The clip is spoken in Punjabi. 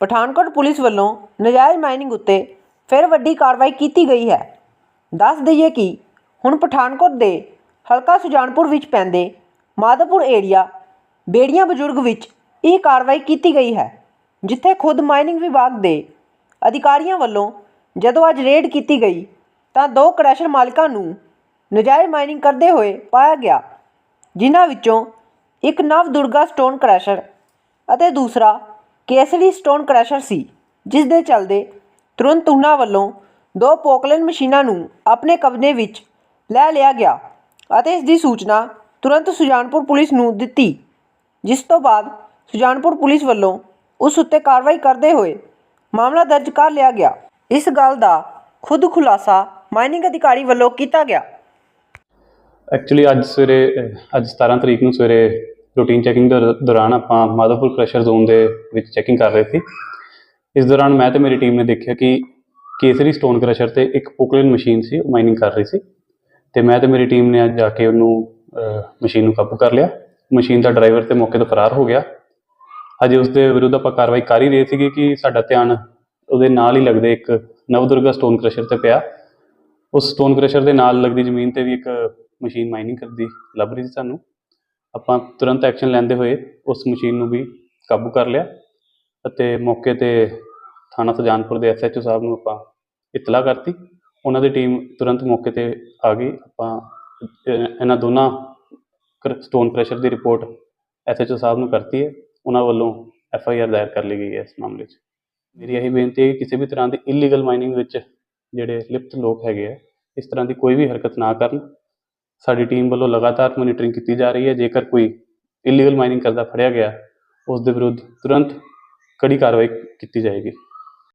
ਪਠਾਨਕੋਟ ਪੁਲਿਸ ਵੱਲੋਂ ਨਜਾਇਜ਼ ਮਾਈਨਿੰਗ ਉੱਤੇ ਫਿਰ ਵੱਡੀ ਕਾਰਵਾਈ ਕੀਤੀ ਗਈ ਹੈ। ਦੱਸ ਦਈਏ ਕਿ ਹੁਣ ਪਠਾਨਕੋਟ ਦੇ ਹਲਕਾ ਸੁਜਾਨਪੁਰ ਵਿੱਚ ਪੈਂਦੇ ਮਾਧੋਪੁਰ ਏਰੀਆ ਬੇੜੀਆਂ ਬਜ਼ੁਰਗ ਵਿੱਚ ਇਹ ਕਾਰਵਾਈ ਕੀਤੀ ਗਈ ਹੈ, ਜਿੱਥੇ ਖੁਦ ਮਾਈਨਿੰਗ ਵਿਭਾਗ ਦੇ ਅਧਿਕਾਰੀਆਂ ਵੱਲੋਂ ਜਦੋਂ ਅੱਜ ਰੇਡ ਕੀਤੀ ਗਈ ਤਾਂ ਦੋ ਕ੍ਰੈਸ਼ਰ ਮਾਲਕਾਂ ਨੂੰ ਨਜਾਇਜ਼ ਮਾਈਨਿੰਗ ਕਰਦੇ ਹੋਏ ਪਾਇਆ ਗਿਆ, ਜਿਨ੍ਹਾਂ ਵਿੱਚੋਂ ਇੱਕ ਨਵ ਦੁਰਗਾ ਸਟੋਨ ਕ੍ਰੈਸ਼ਰ ਅਤੇ ਦੂਸਰਾ ਕੇਸਰੀ ਸਟੋਨ ਕ੍ਰੈਸ਼ਰ ਸੀ ਜਿਸ ਦੇ ਚੱਲਦੇ ਤੁਰੰਤ ਉਹਨਾਂ ਵੱਲੋਂ ਦੋ ਪੋਕਲਨ ਮਸ਼ੀਨਾਂ ਨੂੰ ਆਪਣੇ ਕਬਜ਼ੇ ਵਿੱਚ ਲੈ ਲਿਆ ਗਿਆ ਅਤੇ ਇਸ ਦੀ ਸੂਚਨਾ ਤੁਰੰਤ ਸੁਜਾਨਪੁਰ ਪੁਲਿਸ ਨੂੰ ਦਿੱਤੀ, ਜਿਸ ਤੋਂ ਬਾਅਦ ਸੁਜਾਨਪੁਰ ਪੁਲਿਸ ਵੱਲੋਂ ਉਸ ਉੱਤੇ ਕਾਰਵਾਈ ਕਰਦੇ ਹੋਏ ਮਾਮਲਾ ਦਰਜ ਕਰ ਲਿਆ ਗਿਆ। ਇਸ ਗੱਲ ਦਾ ਖੁਦ ਖੁਲਾਸਾ ਮਾਈਨਿੰਗ ਅਧਿਕਾਰੀ ਵੱਲੋਂ ਕੀਤਾ ਗਿਆ। ਐਕਚੁਅਲੀ ਅੱਜ ਸਵੇਰੇ ਅੱਜ 17 ਤਰੀਕ ਨੂੰ ਸਵੇਰੇ ਰੂਟੀਨ ਚੈਕਿੰਗ ਦੇ ਦੌਰਾਨ ਆਪਾਂ ਮਾਧੋਪੁਰ ਕ੍ਰਸ਼ਰ ਜ਼ੋਨ ਦੇ ਵਿੱਚ ਚੈਕਿੰਗ ਕਰ ਰਹੇ ਸੀ। ਇਸ ਦੌਰਾਨ ਮੈਂ ਤੇ ਮੇਰੀ ਟੀਮ ਨੇ ਦੇਖਿਆ ਕਿ ਕੇਸਰੀ ਸਟੋਨ ਕ੍ਰਸ਼ਰ ਤੇ ਇੱਕ ਪੋਕਲੇਨ ਮਸ਼ੀਨ ਸੀ, ਉਹ ਮਾਈਨਿੰਗ ਕਰ ਰਹੀ ਸੀ। ਤੇ ਮੈਂ ਤੇ ਮੇਰੀ ਟੀਮ ਨੇ ਅੱਜ ਜਾ ਕੇ ਉਹਨੂੰ ਮਸ਼ੀਨ ਨੂੰ ਕਾਬੂ ਕਰ ਲਿਆ। ਮਸ਼ੀਨ ਦਾ ਡਰਾਈਵਰ ਤੇ ਮੌਕੇ ਤੋਂ ਫਰਾਰ ਹੋ ਗਿਆ। ਅਜੇ ਉਸ ਦੇ ਵਿਰੁੱਧ ਆਪਾਂ ਕਾਰਵਾਈ ਕਰ ਹੀ ਰਹੇ ਸੀਗੇ ਕਿ ਸਾਡਾ ਧਿਆਨ ਉਹਦੇ ਨਾਲ ਹੀ ਲੱਗਦੇ ਇੱਕ ਨਵਦੁਰਗਾ ਸਟੋਨ ਕ੍ਰਸ਼ਰ ਤੇ ਪਿਆ। ਉਸ ਸਟੋਨ ਕ੍ਰਸ਼ਰ ਦੇ ਨਾਲ ਲੱਗਦੀ ਜ਼ਮੀਨ ਤੇ ਵੀ ਇੱਕ ਮਸ਼ੀਨ ਮਾਈਨਿੰਗ ਕਰਦੀ ਲੱਭ ਰਹੀ ਸੀ ਸਾਨੂੰ। ਆਪਾਂ ਤੁਰੰਤ ਐਕਸ਼ਨ ਲੈਂਦੇ ਹੋਏ ਉਸ ਮਸ਼ੀਨ ਨੂੰ ਵੀ ਕਾਬੂ ਕਰ ਲਿਆ ਅਤੇ ਮੌਕੇ ਤੇ ਥਾਣਾ ਸੁਜਾਨਪੁਰ ਦੇ ਐਸਐਚਓ ਸਾਹਿਬ ਨੂੰ ਆਪਾਂ ਇਤਲਾਹ ਕਰਤੀ। ਉਹਨਾਂ ਦੀ ਟੀਮ ਤੁਰੰਤ ਮੌਕੇ ਤੇ ਆ ਗਈ। ਆਪਾਂ ਇਹਨਾਂ ਦੋਨਾਂ ਸਟੋਨ ਪ੍ਰੈਸ਼ਰ ਦੀ ਰਿਪੋਰਟ ਐਸਐਚਓ ਸਾਹਿਬ ਨੂੰ ਕਰਤੀ ਹੈ। ਉਹਨਾਂ ਵੱਲੋਂ ਐਫਆਈਆਰ ਦਾਇਰ ਕਰ ਲਈ ਗਈ ਹੈ ਇਸ ਮਾਮਲੇ 'ਚ। ਮੇਰੀ ਇਹੀ ਬੇਨਤੀ ਹੈ ਕਿ ਕਿਸੇ ਵੀ ਤਰ੍ਹਾਂ ਦੀ ਇਲੀਗਲ ਮਾਈਨਿੰਗ ਵਿੱਚ ਜਿਹੜੇ ਲਿਪਤ ਲੋਕ ਹੈਗੇ ਆ, ਇਸ ਤਰ੍ਹਾਂ ਦੀ ਕੋਈ ਵੀ ਹਰਕਤ ਨਾ ਕਰਨ। ਸਾਡੀ ਟੀਮ ਵੱਲੋਂ ਲਗਾਤਾਰ ਮੋਨੀਟਰਿੰਗ ਕੀਤੀ ਜਾ ਰਹੀ ਹੈ। ਜੇਕਰ ਕੋਈ ਇਲੀਗਲ ਮਾਈਨਿੰਗ ਕਰਦਾ ਫੜਿਆ ਗਿਆ, ਉਸ ਦੇ ਵਿਰੁੱਧ ਤੁਰੰਤ ਕੜੀ ਕਾਰਵਾਈ ਕੀਤੀ ਜਾਏਗੀ।